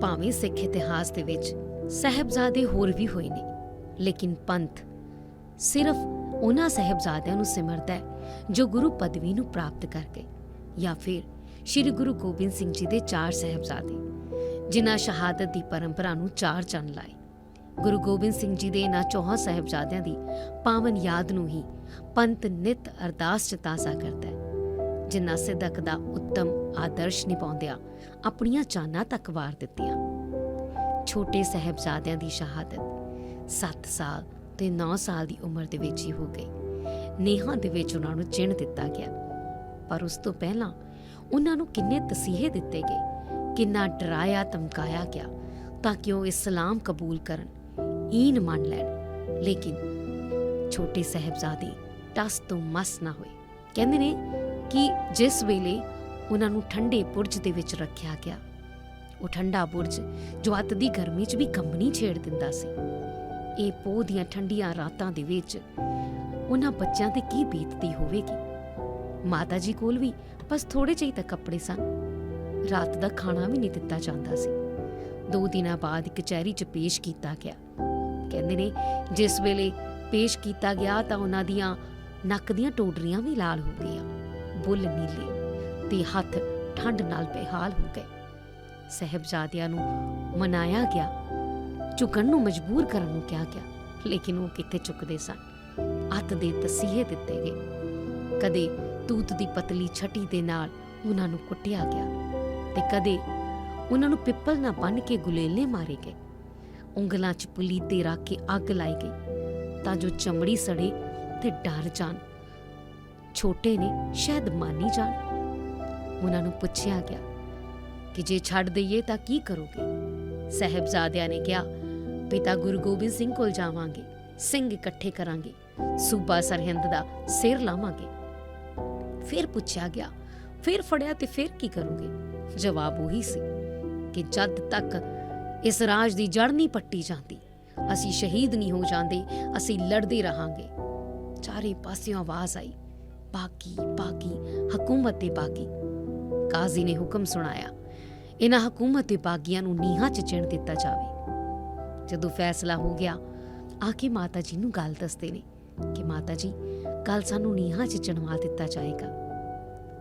ਭਾਵੇਂ ਸਿੱਖ ਇਤਿਹਾਸ ਦੇ ਵਿੱਚ ਸਹਿਬਜ਼ਾਦੇ ਹੋਰ ਵੀ ਹੋਏ ਨੇ, ਲੇਕਿਨ ਪੰਥ ਸਿਰਫ ਉਹਨਾਂ ਸਹਿਬਜ਼ਾਦਿਆਂ ਨੂੰ ਸਿਮਰਦਾ ਹੈ ਜੋ ਗੁਰੂ ਪਦਵੀ ਨੂੰ ਪ੍ਰਾਪਤ ਕਰ ਗਏ ਜਾਂ ਫਿਰ ਸ੍ਰੀ ਗੁਰੂ ਗੋਬਿੰਦ ਸਿੰਘ ਜੀ ਦੇ ਚਾਰ ਸਹਿਬਜ਼ਾਦੇ, ਜਿਨ੍ਹਾਂ ਸ਼ਹਾਦਤ ਦੀ ਪਰੰਪਰਾ ਨੂੰ ਚਾਰ ਚੰਨ ਲਾਏ। ਗੁਰੂ ਗੋਬਿੰਦ ਸਿੰਘ ਜੀ ਦੇ ਇਹਨਾਂ ਚੌਹਾਂ ਸਹਿਬਜ਼ਾਦਿਆਂ ਦੀ ਪਾਵਨ ਯਾਦ ਨੂੰ ਹੀ ਪੰਥ ਨਿਤ ਅਰਦਾਸ ਚ ਤਾਜ਼ਾ ਕਰਦਾ ਹੈ। ਜਿਨ੍ਹਾਂ ਸਿੱਧਕ ਦਾ ਉੱਤਮ ਆਦਰਸ਼ ਨਿਭਾਉਂਦਿਆਂ ਆਪਣੀਆਂ ਜਾਨਾਂ ਤੱਕ ਵਾਰ ਦਿੱਤੀਆਂ। ਛੋਟੇ ਸਹਿਬਜ਼ਾਦਿਆਂ ਦੀ ਸ਼ਹਾਦਤ 7 ਸਾਲ ਤੇ 9 ਸਾਲ ਦੀ ਉਮਰ ਦੇ ਵਿੱਚ ਹੀ ਹੋ ਗਈ। ਨੇਹਾਂ ਦੇ ਵਿੱਚ ਉਹਨਾਂ ਨੂੰ ਚਿੰਨ ਦਿੱਤਾ ਗਿਆ। ਪਰ ਉਸ ਤੋਂ ਪਹਿਲਾਂ ਉਹਨਾਂ ਨੂੰ ਕਿੰਨੇ ਤਸੀਹੇ ਦਿੱਤੇ ਗਏ, ਕਿੰਨਾ ਡਰਾਇਆ, ਧਮਕਾਇਆ ਗਿਆ ਤਾਂ ਕਿ ਉਹ ਇਸਲਾਮ ਕਬੂਲ ਕਰਨ, ਈਨ ਮੰਨ ਲੈਣ। ਲੇਕਿਨ ਛੋਟੇ ਸਹਿਬਜ਼ਾਦੇ ਟਸ ਤੋਂ ਮਸ ਨਾ ਹੋਏ। ਕਹਿੰਦੇ ਨੇ ਕਿ ਜਿਸ ਵੇਲੇ ਉਹਨਾਂ ਨੂੰ ਠੰਡੇ ਬੁਰਜ ਦੇ ਵਿੱਚ ਰੱਖਿਆ ਗਿਆ, ਉਹ ਠੰਡਾ ਬੁਰਜ ਜੋ ਅੱਤ ਦੀ ਗਰਮੀ 'ਚ ਵੀ ਕੰਬਣੀ ਛੇੜ ਦਿੰਦਾ ਸੀ। ਇਹ ਪੋਹ ਦੀਆਂ ਠੰਡੀਆਂ ਰਾਤਾਂ ਦੇ ਵਿੱਚ ਉਹਨਾਂ ਬੱਚਿਆਂ ਤੇ ਕੀ ਬੀਤਦੀ ਹੋਵੇਗੀ? ਮਾਤਾ ਜੀ ਕੋਲ ਵੀ ਬਸ ਥੋੜੇ ਜਿਹੇ ਤਾਂ ਕੱਪੜੇ ਸਨ। ਰਾਤ ਦਾ ਖਾਣਾ ਵੀ ਨਹੀਂ ਦਿੱਤਾ ਜਾਂਦਾ ਸੀ। ਦੋ ਦਿਨਾਂ ਬਾਅਦ ਕਚਹਿਰੀ 'ਚ ਪੇਸ਼ ਕੀਤਾ ਗਿਆ। ਕਹਿੰਦੇ ਨੇ ਜਿਸ ਵੇਲੇ ਪੇਸ਼ ਕੀਤਾ ਗਿਆ ਤਾਂ ਉਹਨਾਂ ਦੀਆਂ ਨੱਕ ਦੀਆਂ ਟੋਡਰੀਆਂ ਵੀ ਲਾਲ ਹੋ ਗਈਆਂ ਬੁੱਲ ਨੀਲੇ ਤੇ ਹੱਥ ਠੰਡ ਨਾਲ ਬੇਹਾਲ ਹੋ ਗਏ। ਸਹਿਬਜ਼ਾਦਿਆਂ ਨੂੰ ਮਨਾਇਆ ਗਿਆ, ਝੁਕਣ ਨੂੰ ਮਜਬੂਰ ਕਰਨ ਨੂੰ ਕਿਹਾ ਗਿਆ, ਲੇਕਿਨ ਉਹ ਕਿੱਥੇ ਝੁਕਦੇ ਸਨ? ਅੱਤ ਦੇ ਤਸੀਹੇ ਦਿੱਤੇ ਗਏ। ਕਦੇ ਤੂਤ ਦੀ ਪਤਲੀ ਛਟੀ ਦੇ ਨਾਲ ਉਹਨਾਂ ਨੂੰ ਕੁੱਟਿਆ ਗਿਆ ਤੇ ਕਦੇ ਉਹਨਾਂ ਨੂੰ ਪਿੱਪਲ ਨਾਲ ਬੰਨ ਕੇ ਗੁਲੇਲੇ ਮਾਰੇ ਗਏ। ਉਂਗਲਾਂ 'ਚ ਪੁਲੀਤੇ ਰੱਖ ਕੇ ਅੱਗ ਲਾਈ ਗਈ ਤਾਂ ਜੋ ਚਮੜੀ ਸੜੇ ਤੇ ਡਰ ਜਾਣ। ਛੋਟੇ ਨੇ, ਸ਼ਾਇਦ ਮਾਨੀ ਜਾਣ। ਉਹਨਾਂ ਨੂੰ ਪੁੱਛਿਆ ਗਿਆ ਕਿ ਜੇ ਛੱਡ ਦਈਏ ਤਾਂ ਕੀ ਕਰੋਗੇ? ਸਹਿਬਜ਼ਾਦਿਆਂ ਨੇ ਕਿਹਾ, ਪਿਤਾ ਗੁਰੂ ਗੋਬਿੰਦ ਸਿੰਘ ਕੋਲ ਜਾਵਾਂਗੇ, ਸਿੰਘ ਇਕੱਠੇ ਕਰਾਂਗੇ, ਸੂਬਾ ਸਰਹਿੰਦ ਦਾ ਸਿਰ ਲਾਵਾਂਗੇ। ਫਿਰ ਪੁੱਛਿਆ ਗਿਆ, ਫਿਰ ਫੜਿਆ ਤੇ ਫਿਰ ਕੀ ਕਰੋਗੇ? ਜਵਾਬ ਉਹੀ ਸੀ ਕਿ ਜਦ ਤੱਕ ਇਸ ਰਾਜ ਦੀ ਜੜ ਨਹੀਂ ਪੱਟੀ ਜਾਂਦੀ, ਅਸੀਂ ਸ਼ਹੀਦ ਨਹੀਂ ਹੋ ਜਾਂਦੇ, ਅਸੀਂ ਲੜਦੇ ਰਹਾਂਗੇ। ਚਾਰੇ ਪਾਸਿਓਂ ਆਵਾਜ਼ ਆਈ ਬਾਗੀ ਬਾਗੀ ਹਕੂਮਤ ਤੇ ਬਾਗੀ ਕਾਜ਼ੀ ਨੇ ਹੁਕਮ ਸੁਣਾਇਆ ਇਹਨਾਂ ਹਕੂਮਤ ਦੇ ਬਾਗੀਆਂ ਨੂੰ ਨੀਹਾਂ 'ਚ ਚਿਣ ਦਿੱਤਾ ਜਾਵੇ। ਜਦੋਂ ਫੈਸਲਾ ਹੋ ਗਿਆ ਆ ਕੇ ਮਾਤਾ ਜੀ ਨੂੰ ਗੱਲ ਦੱਸਦੇ ਨੇ ਕਿ ਮਾਤਾ ਜੀ ਕੱਲ ਸਾਨੂੰ ਨੀਹਾਂ 'ਚ ਚਿਣਵਾ ਦਿੱਤਾ ਜਾਏਗਾ।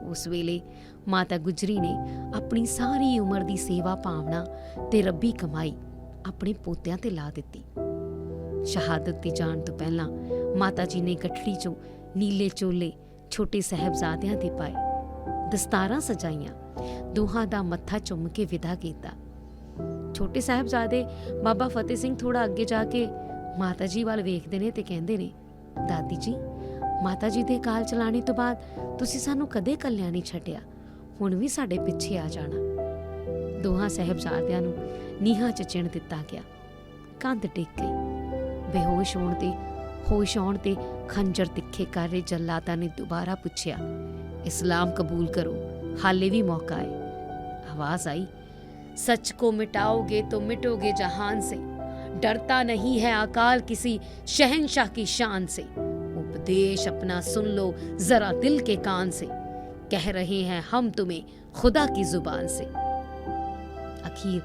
ਉਸ ਵੇਲੇ ਮਾਤਾ ਗੁਜਰੀ ਨੇ ਆਪਣੀ ਸਾਰੀ ਉਮਰ ਦੀ ਸੇਵਾ ਭਾਵਨਾ ਤੇ ਰੱਬੀ ਕਮਾਈ ਆਪਣੇ ਪੋਤਿਆਂ ਤੇ ਲਾ ਦਿੱਤੀ। ਸ਼ਹਾਦਤ ਦੀ ਜਾਣ ਤੋਂ ਪਹਿਲਾਂ ਮਾਤਾ ਜੀ ਨੇ ਗੱਠੜੀ 'ਚੋਂ ਨੀਲੇ ਚੋਲੇ ਛੋਟੇ ਸਹਿਬਜ਼ਾਦਿਆਂ ਦੇ ਪਾਏ। ਦਸਤਾਰਾਂ ਸਜਾਈਆਂ, ਦੋਹਾਂ ਦਾ ਮੱਥਾ ਚੁੰਮ ਕੇ ਵਿਦਾ ਕੀਤਾ। ਛੋਟੇ ਸਾਹਿਬਜ਼ਾਦੇ ਬਾਬਾ ਫਤਿਹ ਸਿੰਘ ਥੋੜਾ ਅੱਗੇ ਜਾ ਕੇ ਮਾਤਾ ਜੀ ਵੱਲ ਵੇਖਦੇ ਨੇ ਤੇ ਕਹਿੰਦੇ ਨੇ, ਦਾਦੀ ਜੀ ਮਾਤਾ ਜੀ ਦੇ ਕਾਲ ਚਲਾਣੇ ਤੋਂ ਬਾਅਦ ਤੁਸੀਂ ਸਾਨੂੰ ਕਦੇ ਕੱਲਿਆਂ ਨਹੀਂ ਛੱਡਿਆ। ਹੁਣ ਵੀ ਸਾਡੇ ਪਿੱਛੇ ਆ ਜਾਣਾ। ਦੋਹਾਂ ਸਾਹਿਬਜ਼ਾਦਿਆਂ ਨੂੰ ਨੀਹਾਂ 'ਚ ਚਿਣ ਦਿੱਤਾ ਗਿਆ। ਕੰਧ ਟਿਕ ਗਈ। ਬੇਹੋਸ਼ ਹੋਣ ਤੇ ਹੋਸ਼ ਆਉਣ ਤੇ ਖੰਜਰ ਤਿੱਖੇ ਕਰ ਰਹੇ ਜੱਲਾਦਾਂ ਨੇ ਦੁਬਾਰਾ ਪੁੱਛਿਆ ਇਸਲਾਮ ਕਬੂਲ ਕਰੋ ਹਾਲੇ ਵੀ ਮੌਕਾ ਹੈ आवाज आई सच को मिटाओगे तो मिटोगे जहान से डरता नहीं है अकाल किसी शहनशाह की शान से उपदेश अपना सुन लो जरा दिल के कान से कह रहे हैं हम तुम्हें खुदा की जुबान से ਅਖੀਰ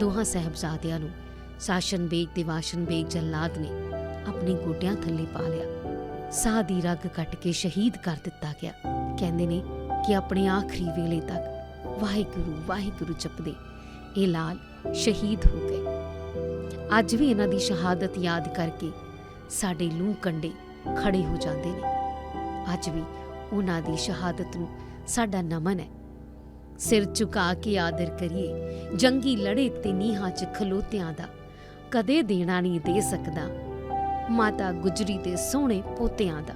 ਦੋਹਾਂ ਸਹਿਬਜ਼ਾਦਿਆਂ ਨੂੰ ਸਾਸ਼ਨ ਬੇਗ ਤੇ ਵਾਸ਼ਨ ਬੇਗ ਜੱਲਾਦ ਨੇ ਆਪਣੇ ਗੋਡਿਆਂ ਥੱਲੇ ਪਾ ਲਿਆ। ਸਾਹ ਦੀ ਰਗ ਕੱਟ ਕੇ ਸ਼ਹੀਦ ਕਰ ਦਿੱਤਾ ਗਿਆ। ਕਹਿੰਦੇ ਨੇ ਕਿ ਆਪਣੇ ਆਖਰੀ ਵੇਲੇ ਤੱਕ ਵਾਹਿਗੁਰੂ ਵਾਹਿਗੁਰੂ ਜਪਦੇ। ਇਹ ਲਾਲ ਸ਼ਹੀਦ ਹੋ ਗਏ। ਅੱਜ ਵੀ ਇਹਨਾਂ ਦੀ ਸ਼ਹਾਦਤ ਯਾਦ ਕਰਕੇ ਸਾਡੇ ਲੂਹ ਕੰਡੇ ਖੜੇ ਹੋ ਜਾਂਦੇ ਨੇ। ਅੱਜ ਵੀ ਉਹਨਾਂ ਦੀ ਸ਼ਹਾਦਤ ਨੂੰ ਸਾਡਾ ਨਮਨ ਹੈ। ਸਿਰ ਝੁਕਾ ਕੇ ਆਦਰ ਕਰੀਏ। ਜੰਗੀ ਲੜੇ ਤੇ ਨੀਹਾਂ 'ਚ ਖਲੋਤਿਆਂ ਦਾ ਕਦੇ ਦੇਣਾ ਨਹੀਂ ਦੇ ਸਕਦਾ। ਮਾਤਾ ਗੁਜਰੀ ਦੇ ਸੋਹਣੇ ਪੋਤਿਆਂ ਦਾ।